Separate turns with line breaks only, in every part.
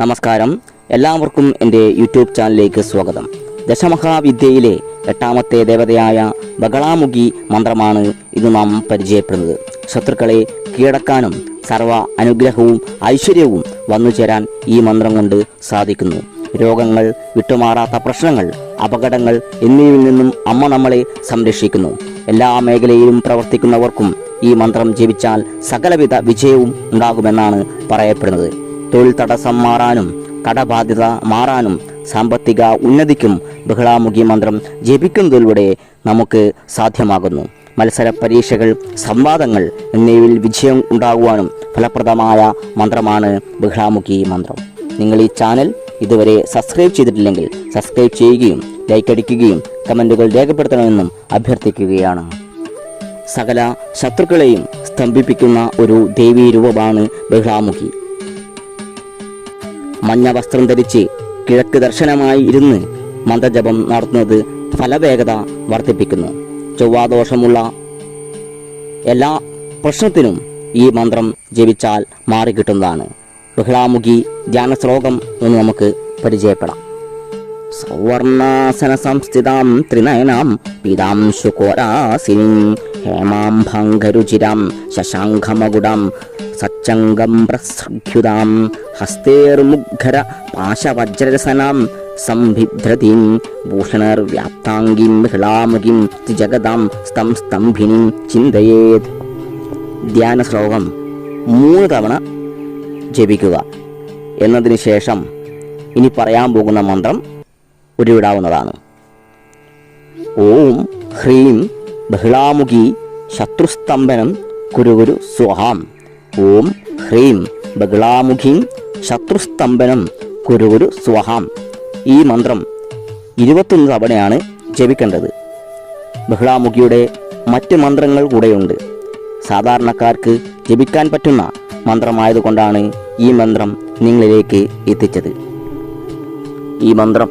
നമസ്കാരം. എല്ലാവർക്കും എന്റെ യൂട്യൂബ് ചാനലിലേക്ക് സ്വാഗതം. ദശമഹാവിദ്യയിലെ എട്ടാമത്തെ ദേവതയായ ബഗളാമുഖി മന്ത്രമാണ് ഇന്ന് നാം പരിചയപ്പെടുന്നത്. ശത്രുക്കളെ കീഴടക്കാനും സർവ അനുഗ്രഹവും ഐശ്വര്യവും വന്നു ചേരാൻ ഈ മന്ത്രം കൊണ്ട് സാധിക്കുന്നു. രോഗങ്ങൾ വിട്ടുമാറാത്ത പ്രശ്നങ്ങൾ അപകടങ്ങൾ എന്നിവയിൽ നിന്നും അമ്മ നമ്മളെ സംരക്ഷിക്കുന്നു. എല്ലാ മേഖലയിലും പ്രവർത്തിക്കുന്നവർക്കും ഈ മന്ത്രം ജപിച്ചാൽ സകലവിധ വിജയവും ഉണ്ടാകുമെന്നാണ് പറയപ്പെടുന്നത്. തൊഴിൽ തടസ്സം മാറാനും കടബാധ്യത മാറാനും സാമ്പത്തിക ഉന്നതിക്കും ബഹളാമുഖി മന്ത്രം ജപിക്കുന്നതിലൂടെ നമുക്ക് സാധ്യമാകുന്നു. മത്സര പരീക്ഷകൾ സംവാദങ്ങൾ എന്നിവയിൽ വിജയം ഉണ്ടാകുവാനും ഫലപ്രദമായ മന്ത്രമാണ് ബഹളാമുഖി മന്ത്രം. നിങ്ങൾ ഈ ചാനൽ ഇതുവരെ സബ്സ്ക്രൈബ് ചെയ്തിട്ടില്ലെങ്കിൽ സബ്സ്ക്രൈബ് ചെയ്യുകയും ലൈക്ക് അടിക്കുകയും കമന്റുകൾ രേഖപ്പെടുത്തണമെന്നും അഭ്യർത്ഥിക്കുകയാണ്. സകല ശത്രുക്കളെയും സ്തംഭിപ്പിക്കുന്ന ഒരു ദേവീ രൂപമാണ് ബഹളാമുഖി. മഞ്ഞ വസ്ത്രം ധരിച്ച് കിഴക്ക് ദർശനമായി ഇരുന്ന് മന്ത്രജപം നടത്തുന്നത് ഫലവേഗത വർദ്ധിപ്പിക്കുന്നു. ചൊവ്വാദോഷമുള്ള എല്ലാ പ്രശ്നത്തിനും ഈ മന്ത്രം ജപിച്ചാൽ മാറിക്കിട്ടുന്നതാണ്. ബഹിളാമുഖി ധ്യാന ശ്ലോകം എന്ന് നമുക്ക് പരിചയപ്പെടാം. സൗവർണാസന സംസ്ഥിതാം ത്രിനയനാം പിതാം ശുകോരാസിനിം ഹേമാംഭംഗരുചിരാം ശശാങ്കമകുടാം സച്ചംഗം പ്രസൃഭ്യുതാം ഹസ്തേർമുഗ്ധര പാശവജ്രരസനാം. ഭൂഷണർ ഭൂഷണർവ്യാപ്താംഗീം മഹിളാമുഖീം ജഗദാം സ്തം സ്തംഭിനിം ചിന്തയേത്. ധ്യാന ശ്ലോകം മൂന്ന് തവണ ജപിക്കുക എന്നതിന് ശേഷം ഇനി പറയാൻ പോകുന്ന മന്ത്രം ഉരുവിടാവുന്നതാണ്. ഓം ഹ്രീം ബഹിളാമുഖി ശത്രുസ്തംഭനം കുരുകുരു സ്വഹാം ഓം ഹ്രീം ബഹ്ളാമുഖീം ശത്രുസ്തംഭനം കുരുകുരു സ്വഹാം. ഈ മന്ത്രം ഇരുപത്തൊന്ന് തവണയാണ് ജപിക്കേണ്ടത്. ബഹ്ളാമുഖിയുടെ മറ്റ് മന്ത്രങ്ങൾ കൂടെയുണ്ട്. സാധാരണക്കാർക്ക് ജപിക്കാൻ പറ്റുന്ന മന്ത്രമായതുകൊണ്ടാണ് ഈ മന്ത്രം നിങ്ങളിലേക്ക് എത്തിച്ചത്. ഈ മന്ത്രം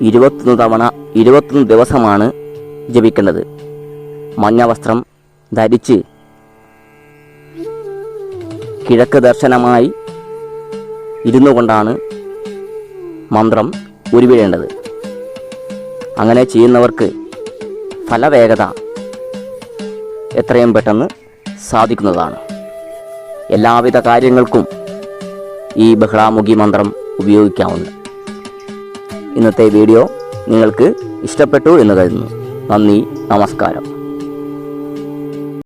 ഇരുപത്തൊന്ന് തവണ ഇരുപത്തൊന്ന് ദിവസമാണ് ജപിക്കേണ്ടത്. മഞ്ഞ വസ്ത്രം ധരിച്ച് കിഴക്ക് ദർശനമായി ഇരുന്നു കൊണ്ടാണ് മന്ത്രം ഉരുവിടേണ്ടത്. അങ്ങനെ ചെയ്യുന്നവർക്ക് ഫലവേഗത എത്രയും പെട്ടെന്ന് സാധിക്കുന്നതാണ്. എല്ലാവിധ കാര്യങ്ങൾക്കും ഈ ബഹ്ളാമുഖി മന്ത്രം ഉപയോഗിക്കാവുന്നു ഇന്നത്തെ വീഡിയോ നിങ്ങൾക്ക് ഇഷ്ടപ്പെട്ടു എന്ന് കരുതുന്നു. നന്ദി നമസ്കാരം.